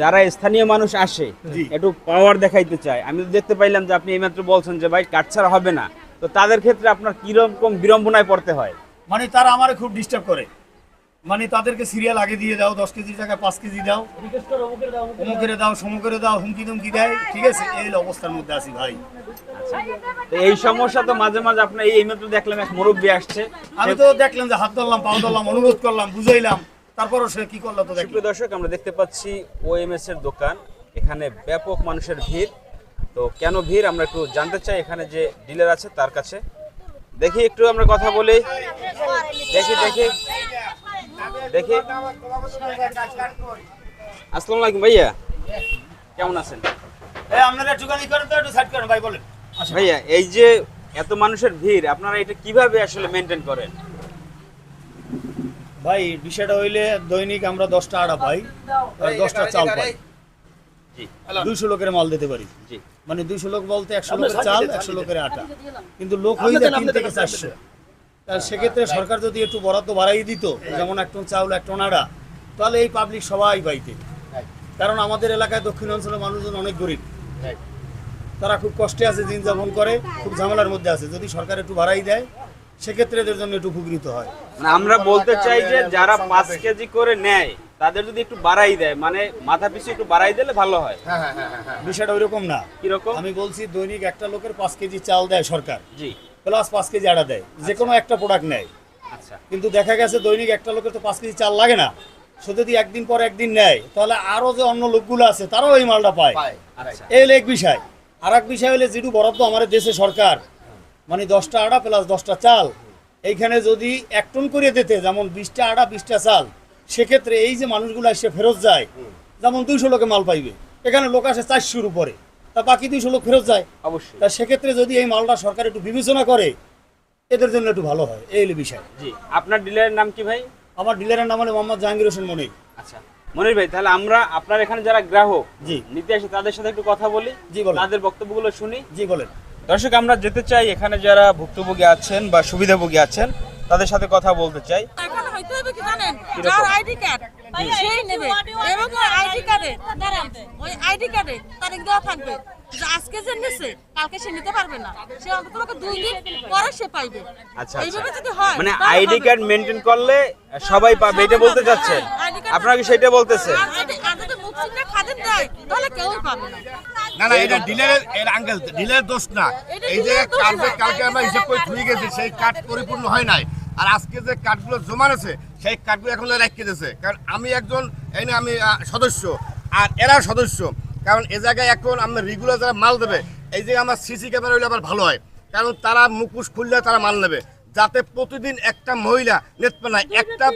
যারা স্থানীয় মানুষ আসে একটু পাওয়ার দেখাইতে চায়। আমি তো দেখতে পাইলাম যে আপনি এইমাত্র বলছেন যে ভাই কাঠ ছাড়া হবে না। তো তাদের ক্ষেত্রে আপনার কীরকম বিড়ম্বনায় পড়তে হয়? মানে তারা আমারে খুব ডিস্টার্ব করে। মানে তাদেরকে সিরিয়াল আগে দিয়ে দাও দশ কেজির জায়গায় পাঁচ কেজি দাও। অমুকের দাও সমুকের দাও হুমকি তুমকি দেয়। ঠিক আছে এই অবস্থার মধ্যে আছি ভাই। এই সমস্যা তো মাঝে মাঝে আপনার এই এইমাত্র দেখলাম এক মুরব্বী আসছে। আমি তো দেখলাম যে হাত ধরলাম পাও ধরলাম অনুরোধ করলাম বুঝাইলাম। তারপরও সে কি করল তো সুপ্রিয় দর্শক আমরা দেখতে পাচ্ছি ওএমএস এর দোকান। এখানে ব্যাপক মানুষের ভিড়। তো কেন ভিড়? আমরা একটু জানতে চাই এখানে যে ডিলার আছে তার কাছে। দেখি একটু আমরা কথা বলি। দেখি দেখি। দেখি। আসসালামু আলাইকুম ভাইয়া। কেমন আছেন? এই আপনারা একটুখানি করেন তো একটু সাইড করেন ভাই বলেন। ভাইয়া এই যে এত মানুষের ভিড় আপনারা এটা কীভাবে আসলে মেনটেন করেন? ভাই বিষয়টা হইলে দৈনিক আমরা দশটা আড়া পাই আর দশটা চাল পাই। জি। দুইশো লোকের মাল দিতে পারি। মানে দুইশো লোক বলতে একশো লোকের চাল একশো লোকের আটা। কিন্তু লোক হয়ে যায় তিন থেকে চারশো। সেক্ষেত্রে সরকার যদি একটু বরাদ্দ বাড়াই দিত যেমন এক টন চাউল এক টন আটা তাহলে এই পাবলিক সবাই পাইতে। কারণ আমাদের এলাকায় দক্ষিণ অঞ্চলের মানুষজন অনেক গরিব। তারা খুব কষ্টে আছে দিন যাপন করে খুব ঝামেলার মধ্যে আছে। যদি সরকার একটু বাড়াই দেয় সেক্ষেত্রে এদের জন্য একটু উপকৃত হয়। মানে আমরা বলতে চাই যে যারা পাঁচ কেজি করে নেয় তাদের যদি একটু বাড়াই দেয় মানে মাথা পিছু একটু বাড়াই দিলে ভালো হয়। বিষয়টা ওইরকম না। কীরকম? আমি বলছি দৈনিক একটা লোকের পাঁচ কেজি চাল দেয় সরকার। জি। প্লাস পাঁচ কেজি আটা দেয়। যে কোনো একটা প্রোডাক্ট নেয়। আচ্ছা। কিন্তু দেখা গেছে দৈনিক একটা লোকের তো পাঁচ কেজি চাল লাগে না। সে যদি একদিন পর একদিন নেয় তাহলে আরও যে অন্য লোকগুলো আছে তারাও এই মালটা পায়। আচ্ছা। এই হলো এক বিষয়। আর এক বিষয় হলে যেটু বরাদ্দ আমাদের দেশে সরকার মানে দশটা আড়া প্লাস দশটা চাল। এইখানে যদি এক টন করে দিতে যেমন বিশটা আড়া বিশটা চাল সেক্ষেত্রে এই যে মানুষগুলো এসে ফেরত যায় যেমন দুইশো লোকে মাল পাইবে। এখানে লোক আসে চারশোর উপরে। তা বাকি দুইশো লোক ফেরত যায়। অবশ্যই। তা সেক্ষেত্রে যদি এই মালটা সরকার একটু বিবেচনা করে এদের জন্য একটু ভালো হয়। এই হলো বিষয়। জি। আপনার ডিলারের নাম কি ভাই? আমার ডিলারের নাম হলো মোহাম্মদ জাহাঙ্গীর হোসেন মনির। আচ্ছা। মনির ভাই তাহলে আমরা আপনার এখানে যারা গ্রাহক জি। নিতে আসে তাদের সাথে একটু কথা বলি। জি, বলেন। তাদের বক্তব্যগুলো শুনি। জি বলেন। দর্শক আমরা যেতে চাই এখানে যারা ভুক্তভোগী আছেন বা সুবিধাভোগী আছেন তাদের সাথে কথা বলতে চাই। এখানে হইতে হবে কি জানেন? যার আইডি কার্ড সেই নেবে। এবং আইডি কার্ডে ওই আইডি কার্ডে তারিখ দেওয়া থাকবে। আজকে যে নিছে কালকে সে নিতে পারবে না। সে অন্তত দুই দিন পরে সে পাইবে। আচ্ছা এইভাবে আচ্ছা যদি হয় মানে আইডি কার্ড মেনটেন করলে সবাই পাবে এটা বলতে চাচ্ছেন? হ্যাঁ, আপনারা কি সেটা বলতেছেন? আর যদি মুখ চিহ্নে খাদিম দেয় তাহলে কেউই পাবে না। না না এটা ডিলারের এর আঙ্কেল ডিলারের দোষ না। এই যে কার্ড। কালকে আমরা হিসাব করে ধুয়ে গেছি সেই কার্ড পরিপূর্ণ হয় নাই। আর আজকে যে কার্ডগুলো জমা আছে সেই কার্ডগুলো এখন রেখে দিয়েছে। কারণ আমি একজন এই না আমি সদস্য। আর এরা সদস্য। কারণ এ জায়গায় এখন আমরা রেগুলার যারা মাল দেবে এই যে আমার সিসি ক্যামেরা হইলে আবার ভালো হয়। কারণ তারা মুখোশ খুললে তারা মাল নেবে। যাতে প্রতিদিন একটা মহিলা নেতপে নাই একটা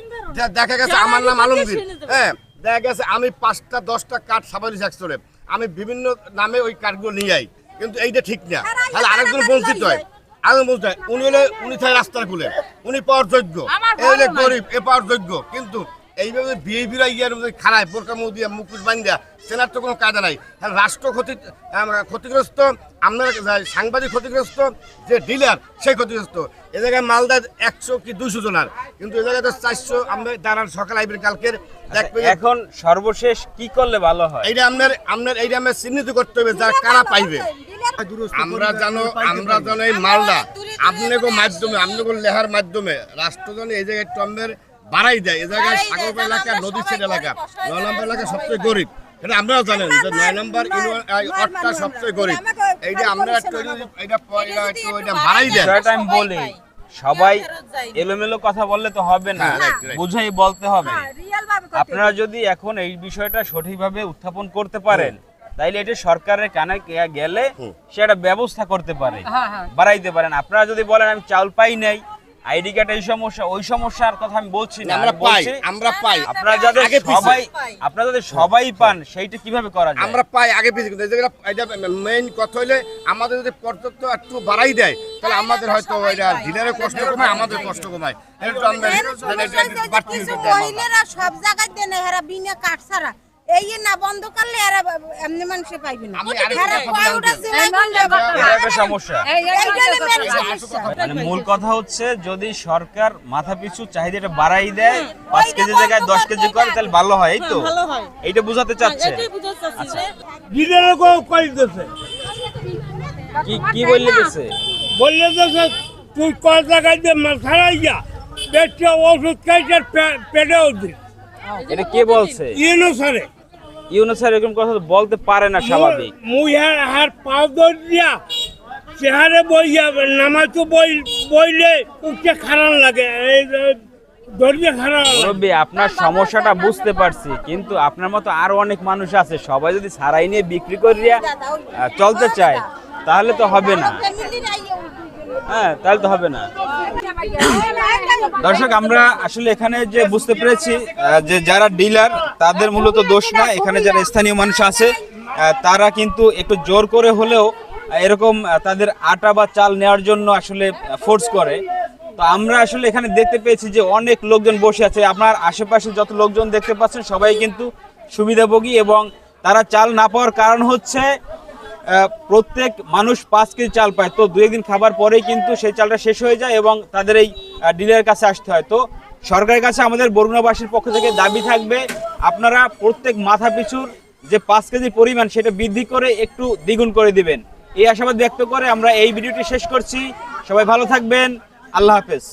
দেখা গেছে আমার নাম আলমগীর। হ্যাঁ দেখা গেছে আমি পাঁচটা দশটা কার্ড সাবারি সেক্টরে আমি বিভিন্ন নামে ওই কার্ডগুলো নিয়ে যাই কিন্তু এইটা ঠিক না। তাহলে আরেকজন বঞ্চিত হয়। আরেকজন বঞ্চিত হয়। উনি হলে উনি থাকে রাস্তার খুলে উনি পাওয়ার যোগ্য। এ হলে গরিব এ পাওয়ার যোগ্য। কিন্তু এইভাবে বিরা ইয়ার মধ্যে খারায় বোরকা মুখ দিয়া মুখোশ বান্ধা সেনার তো কোনো কায়দা নাই। হ্যাঁ রাষ্ট্র ক্ষতি আম, ক্ষতিগ্রস্ত আমরা সাংবাদিক ক্ষতিগ্রস্ত যে ডিলার সেই ক্ষতিগ্রস্ত। এ জায়গায় মালদা একশো কি দুশো জনার কিন্তু এ জায়গায় তো চারশো আমরা দাঁড়ান সকাল আইবেন কালকের দেখবেন। এখন সর্বশেষ কি করলে ভালো হয়? এইটা আপনার আপনার এইটা আমরা চিহ্নিত করতে হবে যারা কারা পাইবে। আমরা জানো আমরা জানো এই মালদা। আপনাকে মাধ্যমে আপনাকে লেহার মাধ্যমে রাষ্ট্র জানো এই জায়গায় টম্বের বাড়াই দেয়। এই জায়গায় সাগর এলাকা নদী সেট এলাকা। নয় নম্বর এলাকা সবচেয়ে গরিব। এটা আপনারাও জানেন যে নয় নম্বর অটটা সবচেয়ে গরিব। এইটা আমরা একটু এটা এটা বাড়াই বিষয়টা আমি বলি সবাই এলোমেলো কথা বললে তো হবে না। হ্যাঁ. বুঝাই বলতে হবে। আপনারা যদি এখন এই বিষয়টা সঠিকভাবে উত্থাপন করতে পারেন তাইলে এটা সরকারের কানে গেলে সেটা ব্যবস্থা করতে পারে বাড়াইতে পারেন। আপনারা যদি বলেন আমি চাল পাই নাই আইডি কার্ড এই সমস্যা ওই সমস্যার কথা আমি বলছি না আমরা পাই আমরা পাই। আপনারা যাদের আগে সবাই আপনারা যাদের সবাই পান সেইটা কীভাবে করা যায়? আমরা পাই আগে পিছিয়ে কিন্তু। এই এটা মেইন কথা হইলে আমাদের যদি পর্যাপ্ত একটু বাড়াই দেয় তাহলে আমাদের হয়তো এটা ডিলারের কষ্ট কমায় আমাদের কষ্ট কমায়। এটা কিছু আমরা। মহিলারা সব জায়গায় দেন এরা বিনা কাঠ ছাড়া এই না বন্ধ করলে আর এমনি মানুষে পাইবে না। সমস্যা। মানে মূল কথা হচ্ছে যদি সরকার মাথা পিছু চাহিদাটা বাড়াই দেয় পাঁচ কেজি জায়গায় দশ কেজি করে তাহলে ভালো হয় এই তো? হ্যাঁ, ভালো হয়। এইটা বোঝাতে চাচ্ছে। বুঝতে চাচ্ছি দিতেছে কি কি বললে গেছে বললে তুই কয় টাকা দিয়ে যা বেশি ওষুধ খাইছে পেটেও দিস। এটা কে বলছে? ইয়েনো সারে ইউনুস স্যার এরকম কথা বলতে পারে না স্বাভাবিক। মুই হার পাও দিয়া চেহারে বই যাবে নামাজ তো বই বইলে উঠতে খারাপ লাগে। মুরব্বী আপনার সমস্যাটা বুঝতে পারছি কিন্তু আপনার মতো আরও অনেক মানুষ আছে সবাই যদি সারাই নিয়ে বিক্রি করিয়া চলতে চায় তাহলে তো হবে না। হ্যাঁ তাহলে তো হবে না। দর্শক, আমরা আসলে এখানে যে বুঝতে পেরেছি যে যারা ডিলার, তাদের মূলত দোষ না, এখানে যারা স্থানীয় মানুষ আছে তারা কিন্তু একটু জোর করে হলেও এরকম তাদের আটা বা চাল নেওয়ার জন্য আসলে ফোর্স করে। তো আমরা আসলে এখানে দেখতে পেয়েছি যে অনেক লোকজন বসে আছে। আপনার আশেপাশে যত লোকজন দেখতে পাচ্ছেন, সবাই কিন্তু সুবিধাভোগী এবং তারা চাল না পাওয়ার কারণ হচ্ছে প্রত্যেক মানুষ পাঁচ কেজি চাল পায়। তো দু একদিন খাবার পরেই কিন্তু সেই চালটা শেষ হয়ে যায় এবং তাদের এই ডিলারের কাছে আসতে হয়। তো সরকারের কাছে আমাদের বরুণাবাসীর পক্ষ থেকে দাবি থাকবে, আপনারা প্রত্যেক মাথা পিছুর যে পাঁচ কেজির পরিমাণ সেটা বৃদ্ধি করে একটু দ্বিগুণ করে দিবেন। এই আশাবাদ ব্যক্ত করে আমরা এই ভিডিওটি শেষ করছি। সবাই ভালো থাকবেন। আল্লাহ হাফেজ।